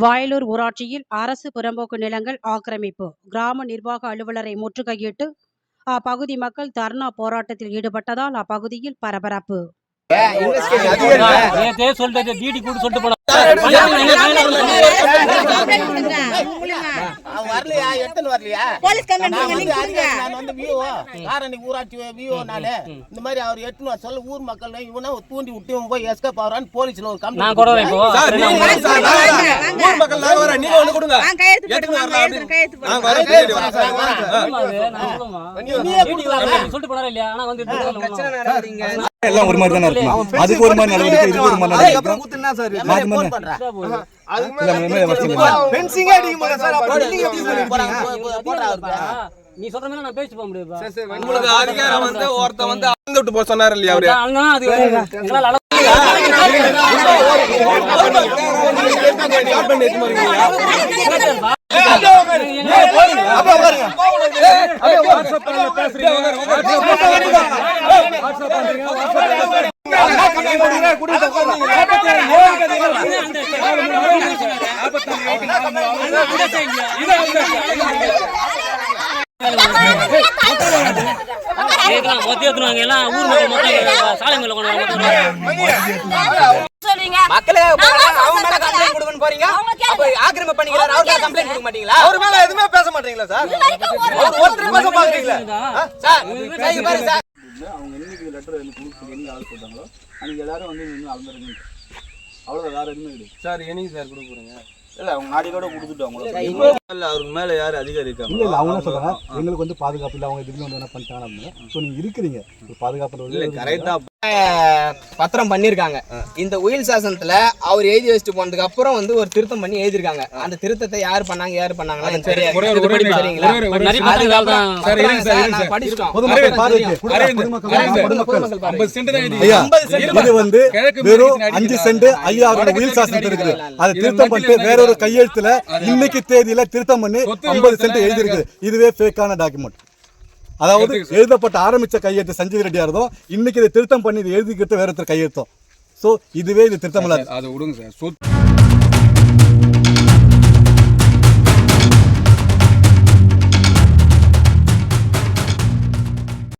வயலூர் ஊராட்சியில் அரசு புறம்போக்கு நிலங்கள் ஆக்கிரமிப்பு கிராம நிர்வாக அலுவலரை முற்றுகையிட்டு அப்பகுதி மக்கள் தர்ணா போராட்டத்தில் ஈடுபட்டதால் அப்பகுதியில் பரபரப்பு சொல்றது சொல்லிட்டு அவன் வரலையா? எடுத்துன்னு வரலையா? போலீஸ் கம்ப்ளைண்ட் நான் வந்து நான் வந்து விஓ. காரணி ஊராட்சி விஓ நானு இந்த மாதிரி அவர் எடுத்துன்னு வர சொல்ல ஊர் மக்கள் இவனை தூண்டி விட்டு இவன் போய் எஸ்கேப் ஆகிறான்னு போலீஸ்ல ஒரு நான் கம்ப்ளைண்ட் கூட இப்போ நான். ஊர் மக்கள் நாங்க வரோம். நீங்க ஒண்ணு கொடுங்க. வாங்க, கையெழுத்து போடுங்க, வரலாம் கையெழுத்து, அது நான் சொல்லுமா? நீயே கொடுக்கலாமா? சொல்லிட்டு போனாரா இல்லையா? ஆனா வந்து பிரச்சனை எல்லாம் ஒரு மாதிரி தானே இருக்கும். அதுக்கு ஒரு மாதிரி நடவடிக்கை இதுக்கு ஒரு மாதிரி நடவடிக்கை. அதுக்கப்புறம் குத்துனா சார்? மாத்தி மாத்தி. நீ சொல்ற மாதிரி நான் பேசி போக உங்களுக்கு அதிகாரம் வந்து ஒருத்தன் வந்து அளந்து விட்டு போக சொன்னாரு இல்லையா அவரு அது எங்களால மக்கள் மொத்தம் சாலை மேல மக்களே அவங்க மேல கம்ப்ளைண்ட் கொடுக்கணும் போறீங்க அப்ப ஆக்கிரமிப்பு பண்ணிக்கிறாரு அவர் மேல கம்ப்ளைண்ட் கொடுக்க மாட்டீங்களா அவர் மேல எதுவுமே பேச மாட்டீங்களா சார் அவர் ஒருத்தர் பேச பாக்குறீங்களா சார் சார் பாரு சார் அவங்க என்னைக்கு லெட்டர் எழுதி கொடுத்து எங்க ஆள் போட்டாங்களோ அன்னைக்கு எல்லாரும் வந்து நின்று அளந்துருங்க அவ்வளோதான் வேற எதுவுமே கிடையாது. சார் என்னைக்கு சார் கொடுக்க போறீங்க. இல்லை அவங்க நாளைக்கோட கொடுத்துட்டு அவங்கள இல்ல அவருக்கு மேல யார் அதிகாரி இருக்காங்க இல்ல இல்ல அவங்க என்ன சொல்றாங்க எங்களுக்கு வந்து பாதுகாப்பு இல்ல அவங்க திடீர்னு வந்து என்ன பண்ணிட்டாங்க அப்படின்னு ஸோ நீங்க இருக்கிறீங்க. பாதுகாப்பு இல்ல கரெக்டா பத்திரம் பண்ணிருக்காங்க இந்த உயில் சாசனத்துல அவர் எழுதி வச்சுட்டு போனதுக்கு அப்புறம் வந்து ஒரு திருத்தம் பண்ணி எழுதிருக்காங்க அந்த திருத்தத்தை யார் பண்ணாங்க யார் ஒரு- இது ஒரே படி ஒரு- சரிங்களா? ஒரே ஒரு- நிறைய மக்கள் தான் சார், இருங்க சார், இருங்க நான் சார். படிச்சிட்டோம். பொதுமக்கள் பார்வைக்கு தெரியும். கொடுங்க, பொதுமக்கள் அரவிந்த், பொதுமக்கள் பொதுமக்கள் பாருங்க. 50 சென்ட் தான் எழுதி ஐயா இருங்க. இது வந்து வெறும் அஞ்சு? சென்ட் ஐயா சாசனத்தில் மேற்கு இருக்குது? அதை திருத்தம் பண்ணிட்டு வேற ஒரு கையெழுத்துல இன்னைக்கு தேதியில திருத்தம் பண்ணி ஐம்பது சென்ட் எழுதி இருக்குது இதுவே ஃபேக்கான டாக்குமெண்ட் அதாவது எழுதப்பட்ட ஆரம்பிச்ச கையெழுத்து சஞ்சீவ் ரெட்டியா இருந்தோம் இன்னைக்கு இதை திருத்தம் பண்ணி இதை எழுதிக்கிறது வேற ஒருத்தர் கையெழுத்தம். ஸோ இதுவே இது திருத்தம் அதை விடுங்க சார்.